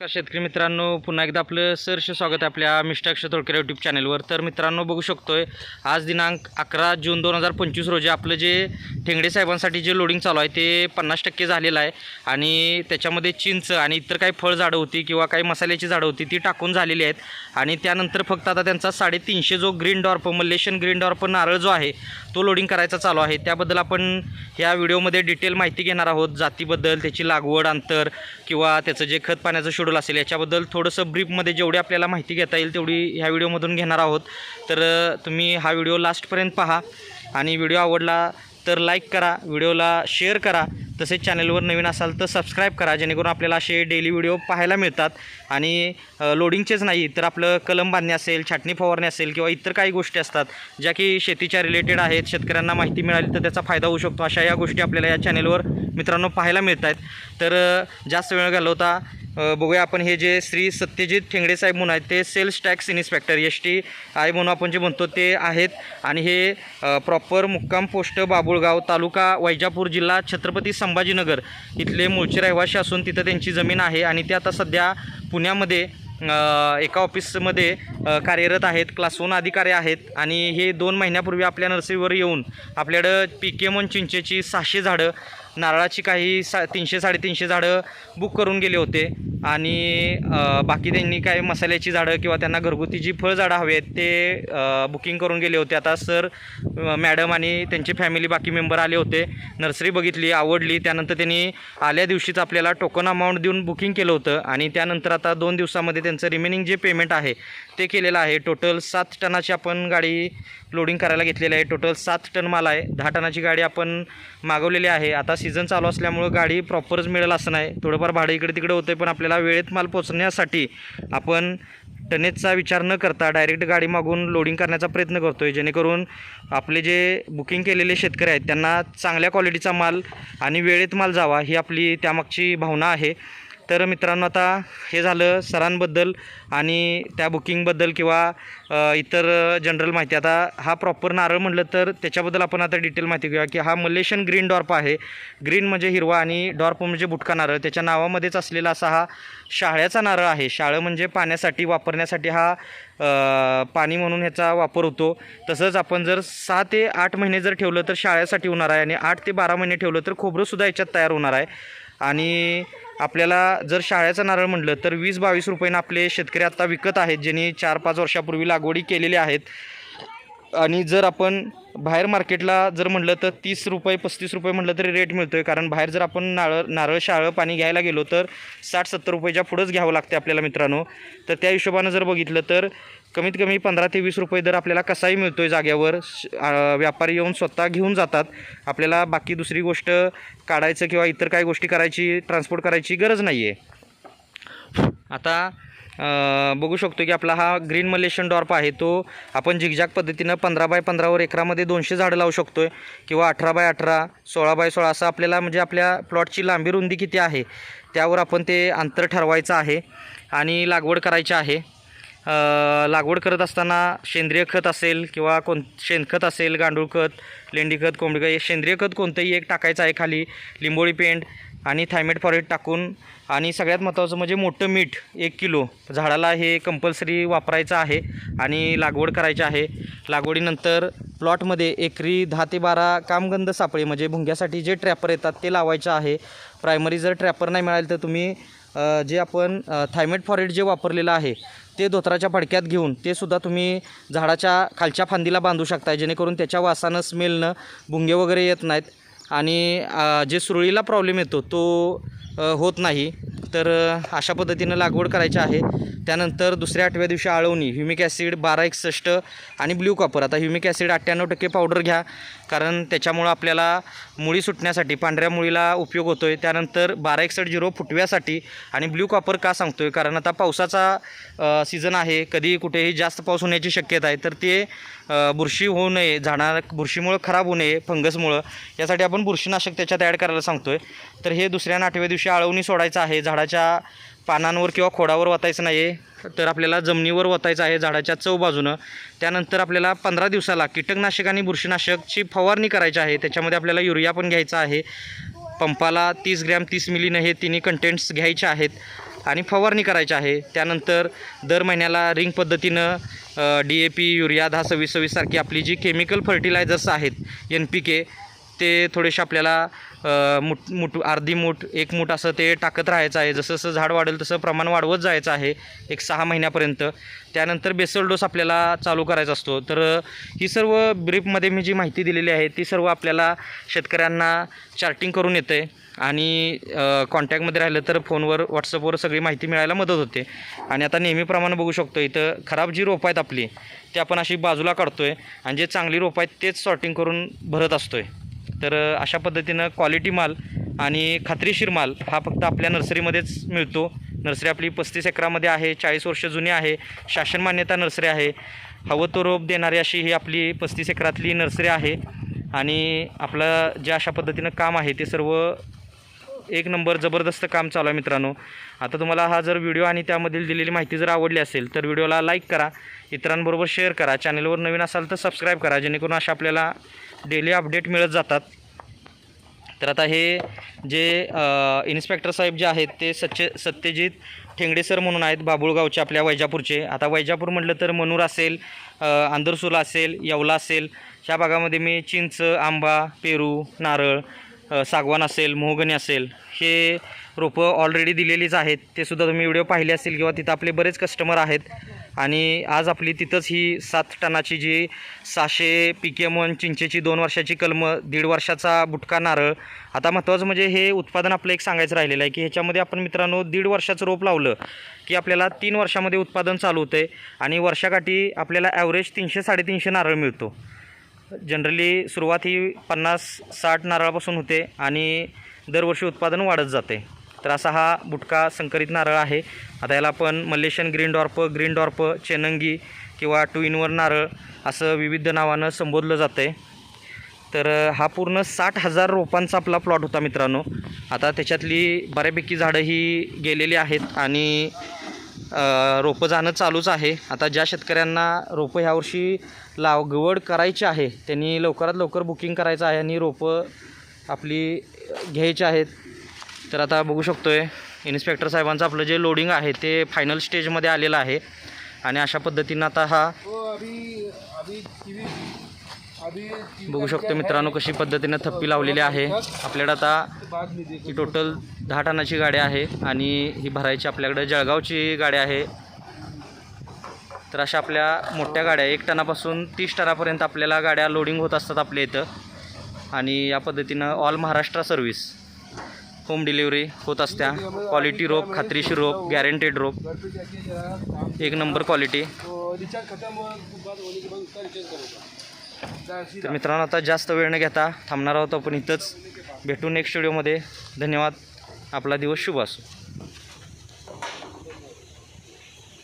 शेतकरी मित्रांनो पुन्हा एकदा आपलं सरसे स्वागत आहे आपल्या मिस्टर अक्षय तोडकर यूट्यूब चॅनलवर तर मित्रांनो बघू शकतोय आज दिनांक अकरा जून दोन हजार पंचवीस रोजी आपलं जे ठेंगडे साहेबांसाठी जे लोडिंग चालू आहे ते पन्नास टक्के झालेलं आहे. आणि त्याच्यामध्ये चिंच आणि इतर काही फळ झाडं होती किंवा काही मसाल्याची झाडं होती ती टाकून झालेली आहेत. आणि त्यानंतर फक्त आता त्यांचा साडेतीनशे जो green dwarf Malaysian green dwarf नारळ जो आहे तो लोडिंग करायचा चालू आहे. त्याबद्दल आपण या व्हिडिओमध्ये डिटेल माहिती घेणार आहोत. जातीबद्दल त्याची लागवड अंतर किंवा त्याचं जे खत पाण्याचं शेड्यूल असेल याच्याबद्दल थोडंसं ब्रीफमध्ये जेवढी आपल्याला माहिती घेता येईल तेवढी ह्या व्हिडिओमधून घेणार आहोत. तर तुम्ही हा व्हिडिओ लास्टपर्यंत पहा आणि व्हिडिओ आवडला तर लाईक करा व्हिडिओला शेअर करा. तसेच चॅनलवर नवीन असाल तर सबस्क्राईब करा जेणेकरून आपल्याला असे डेली व्हिडिओ पाहायला मिळतात. आणि लोडिंगचेच नाही तर आपलं कलम बांधणे असेल छाटणी फवारणी असेल किंवा इतर काही गोष्टी असतात ज्या की शेतीच्या रिलेटेड आहेत शेतकऱ्यांना माहिती मिळाली तर त्याचा फायदा होऊ शकतो. अशा या गोष्टी आपल्याला या चॅनलवर मित्रांनो पाहायला मिळत आहेत तर जास्त वेळ घालवता बघूया आपण हे जे श्री सत्यजित ठेंगडे साहेब म्हणून आहेत ते sales tax inspector S T I म्हणून आपण जे म्हणतो ते आहेत. आणि हे प्रॉपर मुक्काम पोस्ट बाबुळगाव तालुका वैजापूर जिल्हा छत्रपती संभाजीनगर इथले मूळचे रहिवासी असून तिथं त्यांची जमीन आहे. आणि ते आता सध्या पुण्यामध्ये एका ऑफिसमध्ये कार्यरत आहेत क्लास वन अधिकारी आहेत आणि हे दोन महिन्यापूर्वी आपल्या नर्सरीवर येऊन आपल्याकडं पी के चिंचेची सहाशे झाडं नारळाची काही सा तीनशे साडेतीनशे झाडं बुक करून गेले होते. आणि बाकी त्यांनी काय मसाल्याची झाडं किंवा त्यांना घरगुती जी फळझाडं हवी आहेत ते बुकिंग करून गेले होते. आता सर मॅडम आणि त्यांची फॅमिली बाकी मेंबर आले होते. नर्सरी बघितली आवडली. त्यानंतर त्यांनी आल्या दिवशीच आपल्याला टोकन अमाऊंट देऊन बुकिंग केलं होतं. आणि त्यानंतर आता दोन दिवसामध्ये त्यांचं रिमेनिंग जे पेमेंट आहे ते केलेलं आहे. टोटल सात टनाची आपण गाडी लोडिंग करायला घेतलेली आहे. टोटल सात टन माल आहे. दहा टनाची गाडी आपण मागवलेली आहे. आता सीझन चालू असल्यामुळं गाडी प्रॉपरच मिळेल असं नाही. थोडंफार भाडं इकडे तिकडे होतं पण आपल्याला वेळेत माल पोचण्यासाठी आपण टनेजचा विचार न करता डायरेक्ट गाडी मागून लोडिंग करण्याचा प्रयत्न करतो आहे जेणेकरून आपले जे बुकिंग केलेले शेतकरी आहेत त्यांना चांगल्या क्वालिटीचा माल आणि वेळेत माल जावा ही आपली त्यामागची भावना आहे. तर मित्रांनो आता हे झालं सरांबद्दल आणि त्या बुकिंगबद्दल किंवा इतर जनरल माहिती. आता हा प्रॉपर नारळ म्हटलं तर त्याच्याबद्दल आपण आता डिटेल माहिती घेऊया की हा मलेशियन ग्रीन डॉर्प आहे. ग्रीन म्हणजे हिरवा आणि डॉर्प म्हणजे बुटका नारळ. त्याच्या नावामध्येच असलेला असा हा शाळ्याचा नारळ आहे. शाळं म्हणजे पाण्यासाठी वापरण्यासाठी हा पाणी म्हणून ह्याचा वापर होतो. तसंच आपण जर सहा ते आठ महिने जर ठेवलं तर शाळेसाठी होणार आहे आणि आठ ते बारा महिने ठेवलं तर खोबरंसुद्धा याच्यात तयार होणार आहे. आणि आपल्याला जर शाळेचं नारळ म्हटलं तर वीस बावीस रुपयानं आपले शेतकरी आत्ता विकत आहेत ज्यांनी चार पाच वर्षापूर्वी लागवडी केलेली आहेत. आणि जर आपण बाहेर मार्केटला जर म्हटलं तर तीस रुपये पस्तीस रुपये म्हटलं तरी रेट मिळतो आहे कारण बाहेर जर आपण नारळ नारळ शाळं पाणी घ्यायला गेलो तर साठ सत्तर रुपयाच्या पुढंच घ्यावं लागते आपल्याला मित्रांनो. तर त्या हिशोबानं जर बघितलं तर कमीत कमी पंधरा ते वीस रुपये दर आपल्याला कसाही मिळतो आहे जाग्यावर व्यापारी येऊन स्वतः घेऊन जातात. आपल्याला बाकी दुसरी गोष्ट काढायचं किंवा इतर काही गोष्टी करायची ट्रान्सपोर्ट करायची गरज नाही आहे आता बघू शकतो की आपला हा ग्रीन मलेशियन डॉर्प आहे तो आपण झिगझॅग पद्धतीनं पंधरा बाय पंधरावर एकरामध्ये दोनशे झाडं लावू शकतो आहे किंवा अठरा बाय अठरा सोळा बाय सोळा असं आपल्याला म्हणजे आपल्या प्लॉटची लांबी रुंदी किती आहे त्यावर आपण ते अंतर ठरवायचं आहे आणि लागवड करायची आहे. लागवड करत असताना सेंद्रिय खत असेल किंवा कोण शेणखत असेल गांडूळ खत लेंडी खत कोंबडी खत हे सेंद्रिय खत कोणतंही एक टाकायचं आहे खाली लिंबोळी पेंट आणि थायमेट फॉरेट टाकून आणि सगळ्यात महत्त्वाचं म्हणजे मोठं मीठ एक किलो. झाडाला हे कंपल्सरी वापरायचं आहे आणि लागवड करायची आहे. लागवडीनंतर प्लॉटमध्ये एकरी दहा ते बारा कामगंध सापळे म्हणजे भुंग्यासाठी जे ट्रॅपर येतात ते लावायचं आहे. प्रायमरी जर ट्रॅपर नाही मिळालं तर तुम्ही जे आपण थायमेट फॉरेट जे वापरलेलं आहे ते धोत्राच्या फडक्यात घेऊन ते सुद्धा तुम्ही झाडाच्या खालच्या फांदीला बांधू शकता जेणेकरून त्याच्या वासानं स्मेलनं भुंगे वगैरे येत नाहीत. आणि जे सुरळीला प्रॉब्लेम येतो तो होत नाही. तर अशा पद्धतीनं लागवड करायची आहे. त्यानंतर दुसऱ्या आठव्या दिवशी आळवणी ह्युमिक ॲसिड बारा एकसष्ट आणि ब्ल्यू कॉपर आता ह्युमिक ॲसिड अठ्ठ्याण्णव टक्के पावडर घ्या कारण त्याच्यामुळं आपल्याला मुळी सुटण्यासाठी पांढऱ्या मुळीला उपयोग होतो आहे त्यानंतर बारा एकसष्ट झिरो फुटव्यासाठी आणि ब्ल्यू कॉपर का सांगतो आहे कारण आता पावसाचा सीझन आहे. कधी कुठेही जास्त पाऊस होण्याची शक्यता आहे. तर ते बुरशी होऊ नये. झाडा बुरशीमुळं खराब होऊ नये फंगसमुळं. यासाठी आपण बुरशीनाशक त्याच्यात ॲड करायला सांगतो आहे तर हे दुसऱ्या आठव्या दिवशी आळवणी सोडायचं आहे. झाडाच्या पानांवर किंवा खोडावर वतायचं नाही आहे तर आपल्याला जमिनीवर वतायचं आहे झाडाच्या चव बाजूनं. त्यानंतर आपल्याला पंधरा दिवसाला कीटकनाशक आणि बुरशीनाशकची फवारणी करायची आहे. त्याच्यामध्ये आपल्याला युरिया पण घ्यायचा आहे. पंपाला तीस ग्रॅम तीस मिलीनं हे तिन्ही कंटेंट्स घ्यायचे आहेत आणि फवारणी करायची आहे. त्यानंतर दर महिन्याला रिंग पद्धतीनं डी ए पी युरिया दहा सव्वीस सव्वीससारखी आपली जी केमिकल फर्टिलायझर्स आहेत एन पी के ते थोडेसे आपल्याला मुठ मुठ अर्धी मूठ एक मूठ असं ते टाकत राहायचं आहे. जसं जसं झाड वाढेल तसं प्रमाण वाढवत जायचं आहे. एक सहा महिन्यापर्यंत. त्यानंतर बेसल डोस आपल्याला चालू करायचा असतो. तर ही सर्व ब्रीफमध्ये मी जी माहिती दिलेली आहे ती सर्व आपल्याला शेतकऱ्यांना चार्टिंग करून येते. आणि कॉन्टॅक्टमध्ये राहिलं तर फोनवर व्हॉट्सअपवर सगळी माहिती मिळायला मदत होते. आणि आता नेहमीप्रमाणे बघू शकतो इथं खराब जी रोपं आहेत आपली ते आपण अशी बाजूला काढतो आहे आणि जे चांगली रोपं आहेत तेच सॉर्टिंग करून भरत असतो आहे तर अशा पद्धतीनं क्वालिटी माल आणि खात्रीशीर माल हा फक्त आपल्या नर्सरीमध्येच मिळतो. नर्सरी आपली पस्तीस एकरामध्ये आहे चाळीस वर्ष जुनी आहे शासन मान्यता नर्सरी आहे. हवं तो रोप देणारी अशी ही आपली पस्तीस एकरातली नर्सरी आहे. आणि आपलं जे अशा पद्धतीनं काम आहे ते सर्व एक नंबर जबरदस्त काम चालू आहे मित्रांनो. आता तुम्हाला हा जर व्हिडिओ आणि त्यामधील दिलेली माहिती जर आवडली असेल तर व्हिडिओला लाईक करा. इतरांबरोबर शेअर करा. चॅनलवर नवीन असाल तर सबस्क्राईब करा. जेणेकरून अशा आपल्याला डेली अपडेट मिळत जातात. तर आता हे जे इन्स्पेक्टर साहेब जे आहेत ते सच्चे सत्यजित ठेंगडे सर म्हणून आहेत बाबुळगावचे आपल्या वैजापूरचे. आता वैजापूर म्हटलं तर मनूर असेल अ, आंदरसुला असेल येवला असेल. ह्या भागामध्ये मी चिंच आंबा पेरू नारळ सागवान असेल मोहगणी असेल हे रोपं ऑलरेडी दिलेलीच आहेत. ते सुद्धा तुम्ही व्हिडिओ पाहिले असतील किंवा तिथं आपले बरेच कस्टमर आहेत. आणि आज आपली तिथंच ही सात टनाची जी सहाशे पी के वन चिंचेची दोन वर्षाची कलमं दीड वर्षाचा बुटका नारळ आता महत्त्वाचं म्हणजे हे उत्पादन आपलं एक सांगायचं राहिलेलं आहे की ह्याच्यामध्ये आपण मित्रांनो दीड वर्षाचं रोप लावलं की आपल्याला तीन वर्षामध्ये उत्पादन चालू होते आहे आणि वर्षाकाठी आपल्याला ॲव्हरेज तीनशे साडेतीनशे नारळ मिळतो. जनरली सुरुवात ही पन्नास साठ नारळापासून होते आणि दरवर्षी उत्पादन वाढत जाते. तर असा हा बुटका संकरित नारळ आहे. आता याला आपण Malaysian green dwarf green dwarf चेनंगी किंवा टू इनवर नारळ असं विविध नावानं संबोधलं जातं. आहे तर हा पूर्ण साठ हजार रोपांचा आपला प्लॉट होता मित्रांनो. आता त्याच्यातली बऱ्यापैकी झाडं ही गेलेली आहेत आणि रोपं जाणं चालूच आहे. आता ज्या शेतकऱ्यांना रोपं ह्यावर्षी लागवड करायची आहे त्यांनी लवकरात लवकर बुकिंग करायचं आहे आणि रोपं आपली घ्यायची आहेत. तर आता बघू शकतो आहे इन्स्पेक्टर साहेबांचं आपलं जे लोडिंग आहे ते फायनल स्टेजमध्ये आलेलं आहे. आणि अशा पद्धतीनं आता हा बघू शकतो मित्रांनो कशी पद्धतीनं थप्पी लावलेली आहे. आपल्याकडे आता ही टोटल दहा टनाची गाडी आहे आणि ही भरायची आपल्याकडे जळगावची गाडी आहे. तर अशा आपल्या मोठ्या गाड्या एक टनापासून तीस टनापर्यंत आपल्याला गाड्या लोडिंग होत असतात आपल्या इथं. आणि या पद्धतीनं all Maharashtra service home delivery होत असत्या. क्वालिटी रोप खात्रीशीर रोप गॅरंटेड रोप एक नंबर क्वालिटी तर मित्रांनो आता जास्त वेळ न घेता थांबणार आहोत आपण इथंच. भेटू नेक्स्ट व्हिडिओमध्ये धन्यवाद. आपला दिवस शुभ असो.